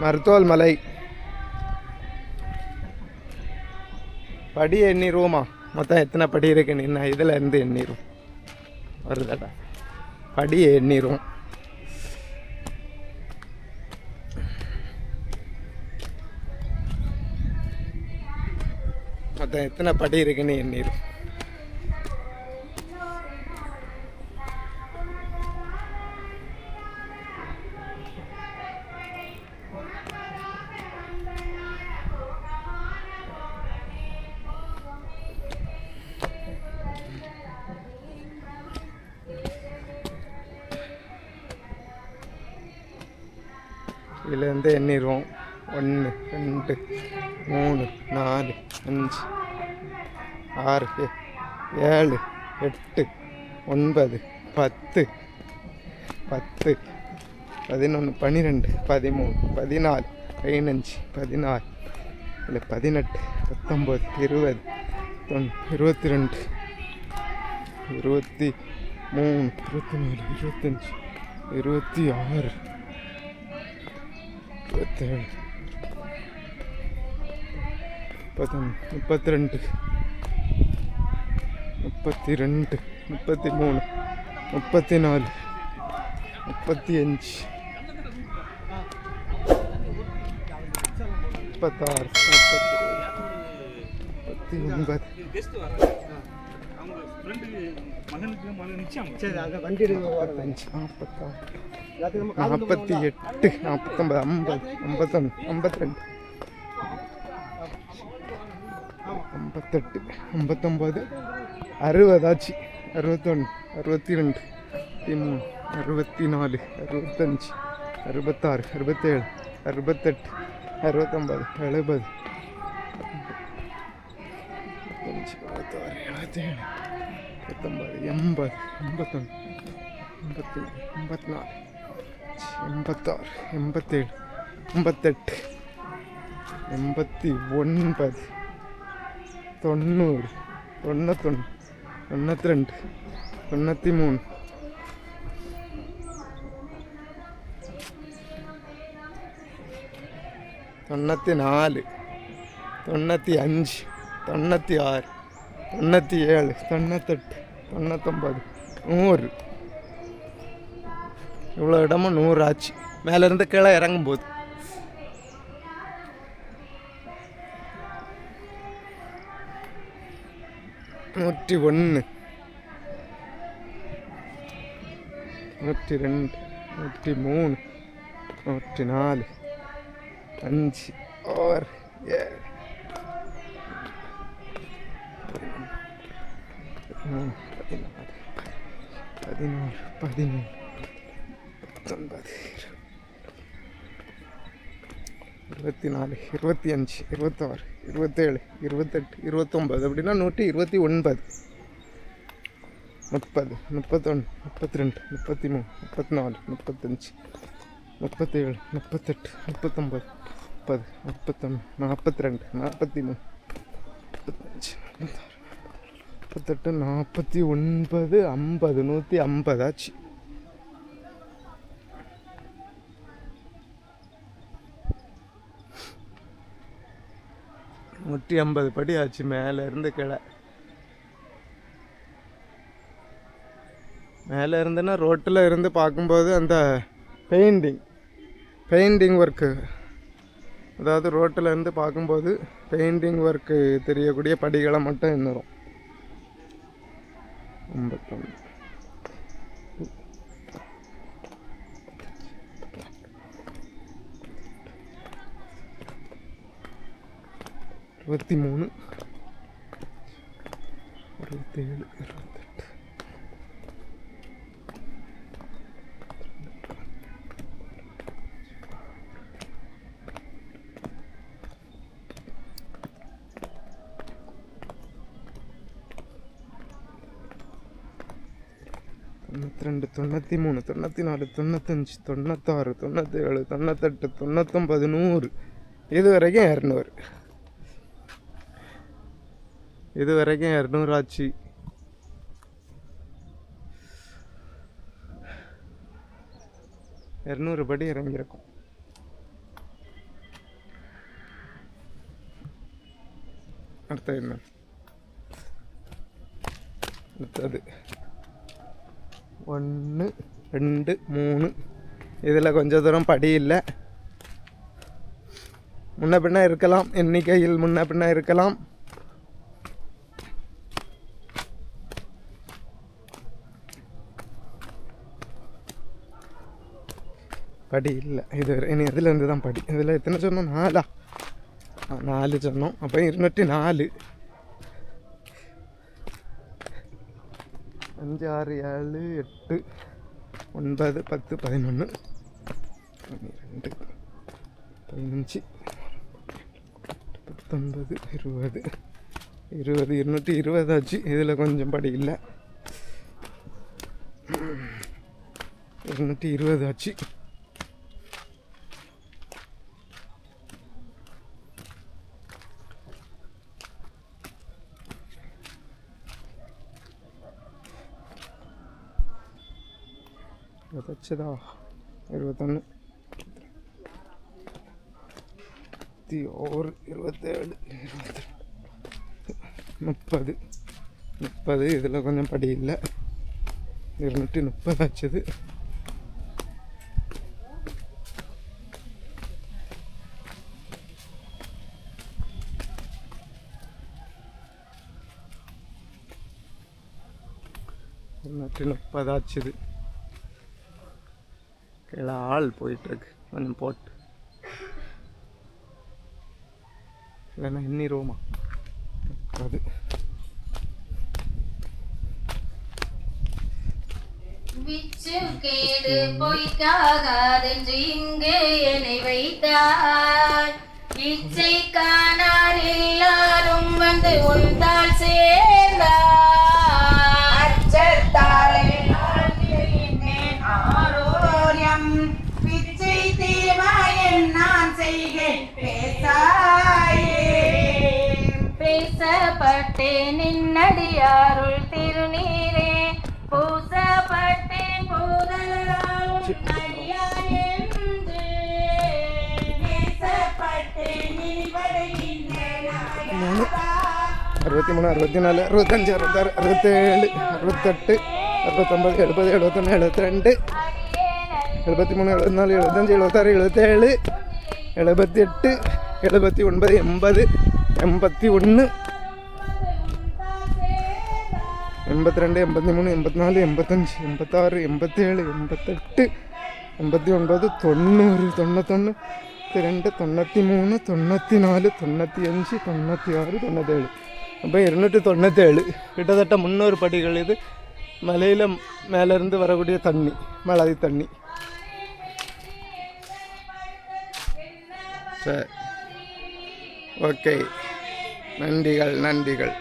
மருத்துவல் மலை. படி எண்ணிருவோமா? மொத்தம் எத்தனை படி இருக்குன்னு என்ன இதில் இருந்து எண்ணிரும். வருதாடா. படி எண்ணிரும். மொத்தம் எத்தனை படி இருக்குன்னு எண்ணிரும். இதுலேருந்து எண்ணிடுவோம். ஒன்று ரெண்டு மூணு நாலு அஞ்சு ஆறு ஏழு எட்டு ஒன்பது பத்து பத்து பதினொன்று பன்னிரெண்டு பதிமூணு பதினாலு பதினஞ்சு பதினாறு இல்லை பதினெட்டு பத்தொம்பது இருபது தொன் இருபத்தி ரெண்டு இருபத்தி மூணு இருபத்தி நாலு இருபத்தஞ்சி இருபத்தி ஆறு முப்பத்தி முப்பத்தொன்று முப்பத்தி ரெண்டு முப்பத்தி ரெண்டு முப்பத்தி மூணு முப்பத்தி நாலு முப்பத்தி அஞ்சு முப்பத்தாறு முப்பத்தி முப்பத்தி ஒன்பது அவங்க ஃப்ரெண்டு மகனுக்கு மகன் நிச்சயம் சரி அதை வண்டி நாற்பத்தாறு நாற்பத்தி எட்டு நாற்பத்தொம்பது ஐம்பது ஐம்பத்தொன்று ஐம்பத்திரெண்டு ஐம்பத்தெட்டு ஐம்பத்தொம்பது அறுபதாச்சு அறுபத்தொன்று அறுபத்தி ரெண்டு அறுபத்தி மூணு அறுபத்தி நாலு அறுபத்தஞ்சு அறுபத்தாறு அறுபத்தேழு அறுபத்தெட்டு அறுபத்தொம்பது எழுபது அறுபத்தஞ்சு அறுபத்தாறு எழுபத்தேழு எண்பத்தொம்பது எண்பது எண்பத்தொன்று எண்பத்தி எண்பத்தி நாலு எண்பத்தாறு எண்பத்தேழு எண்பத்தெட்டு எண்பத்தி ஒன்பது தொண்ணூறு தொண்ணூத்தொன்று தொண்ணூற்றி ரெண்டு தொண்ணூற்றி மூணு தொண்ணூற்றி நாலு தொண்ணூற்றி அஞ்சு தொண்ணூற்றி ஆறு தொண்ணூற்றி ஏழு தொண்ணூத்தெட்டு தொண்ணூத்தொம்பது நூறு. இவ்வளோ இடமும் நூறு ஆச்சு. மேலேருந்து கீழே இறங்கும் போது நூற்றி ஒன்று. நூற்றி ரெண்டு நூற்றி மூணு நூற்றி நாலு அஞ்சு ஆறு ஏழு. பதினாறு பதினாலு பதினாறு பதினேழு பத்தொன்பது. இருபத்தி நாலு இருபத்தி அஞ்சு இருபத்தாறு இருபத்தேழு இருபத்தெட்டு இருபத்தொம்பது அப்படின்னா நூற்றி இருபத்தி ஒன்பது. முப்பது முப்பத்தொன்று முப்பத்தி ரெண்டு முப்பத்தி மூணு முப்பத்தி நாலு முப்பத்தஞ்சு முப்பத்தேழு முப்பத்தெட்டு முப்பத்தொம்பது முப்பது முப்பத்தொன்று நாற்பத்தி ரெண்டு நாற்பத்தி மூணு முப்பத்தஞ்சு முப்பத்தாறு முப்பத்தெட்டு நாற்பத்தி ஒன்பது ஐம்பது நூற்றி ஐம்பதாச்சு. நூற்றி ஐம்பது படி ஆச்சு மேலே இருந்து மேலே இருந்துன்னா ரோட்டில் இருந்து பார்க்கும்போது அந்த பெயிண்டிங் பெயிண்டிங் ஒர்க்கு அதாவது ரோட்டில் இருந்து பார்க்கும்போது பெயிண்டிங் ஒர்க்கு தெரியக்கூடிய படிகளை மட்டும் எண்ணுறோம். ஐம்பத்தொன்று இருபத்தி மூணு. இருபத்தேழு இருபத்தெட்டு. தொண்ணூற்றி ரெண்டு தொண்ணூற்றி மூணு தொண்ணூற்றி நாலு தொண்ணூத்தஞ்சு தொண்ணூத்தாறு தொண்ணூற்றேழு தொண்ணூத்தெட்டு தொண்ணூத்தொம்பது நூறு. இது வரைக்கும் இரநூறு. இது வரைக்கும் இரநூறு இரநூறாச்சு இரநூறு படி இறங்கியிருக்கும். அடுத்தது என்ன? அடுத்தது. ஒன்று ரெண்டு மூணு. இதில் கொஞ்சம் தூரம் படி இல்லை. முன்ன பின்ன இருக்கலாம். எண்ணிக்கையில் முன்ன பின்ன இருக்கலாம். படி இல்லை. இது இனி இதுலேருந்து தான் படி. இதில் எத்தனை சொன்னோம்? நாலா? நாலு சொன்னோம். அப்போ இருநூற்றி நாலு. அஞ்சு ஆறு ஏழு எட்டு ஒன்பது பத்து பதினொன்று பன்னிரெண்டு பதினஞ்சு. பத்தொன்பது இருபது. இருபது இருநூற்றி இருபது ஆச்சு. இதில் கொஞ்சம் படி இல்லை. இருநூற்றி இருபது ஆச்சு. தச்சதா இருபத்தொன்று இருபத்தி ஓரு இருபத்தேழு இருபத்தி முப்பது முப்பது இதில் கொஞ்சம் படி இல்லை இருநூற்றி முப்பது ஆச்சுது இருநூற்றி முப்பது ஆச்சுது எல்லாம் ஆள் போயிட்டுருக்கு. கொஞ்சம் போட்டு. இல்லைன்னா எண்ணிருவோமா? அது. கேடு பொய்க்காகாதென்று இங்கு என்னை வைத்தாய். இச்சை காணார் எல்லாரும் வந்து உண்டா பூசப்பட்டேன் நின்னடியாருள் திருநீரே. பூசப்பட்டேன் பூதலாலும் அடியார் என்று. பேசப்பட்டேன் நீ அறுபத்தி மூணு அறுபத்தி நாலு அறுபத்தஞ்சு அறுபத்தாறு அறுபத்தேழு அறுபத்தெட்டு அறுபத்தொம்பது எழுபது எழுபத்தொன்று எழுபத்திரெண்டு. எழுபத்தி மூணு எழுபத்தி நாலு எழுபத்தஞ்சு எழுபத்தாறு எழுபத்தேழு. எழுபத்தி எட்டு எழுபத்தி ஒன்பது எண்பது எண்பத்தி ஒன்று. எண்பத்தி ரெண்டு எண்பத்தி மூணு எண்பத்தி நாலு எண்பத்தஞ்சு எண்பத்தாறு எண்பத்தேழு எண்பத்தெட்டு எண்பத்தி ஒன்பது தொண்ணூறு தொண்ணூத்தொன்று ரெண்டு தொண்ணூற்றி மூணு தொண்ணூற்றி நாலு தொண்ணூற்றி அஞ்சு தொண்ணூற்றி ஆறு தொண்ணூற்றேழு அப்போ இருநூற்றி தொண்ணூற்றேழு கிட்டத்தட்ட முன்னூறு படிகள் இது. மலையில் மேலேருந்து வரக்கூடிய தண்ணி மழை தண்ணி. சரி. ஓகே. நன்றிகள் நன்றிகள்.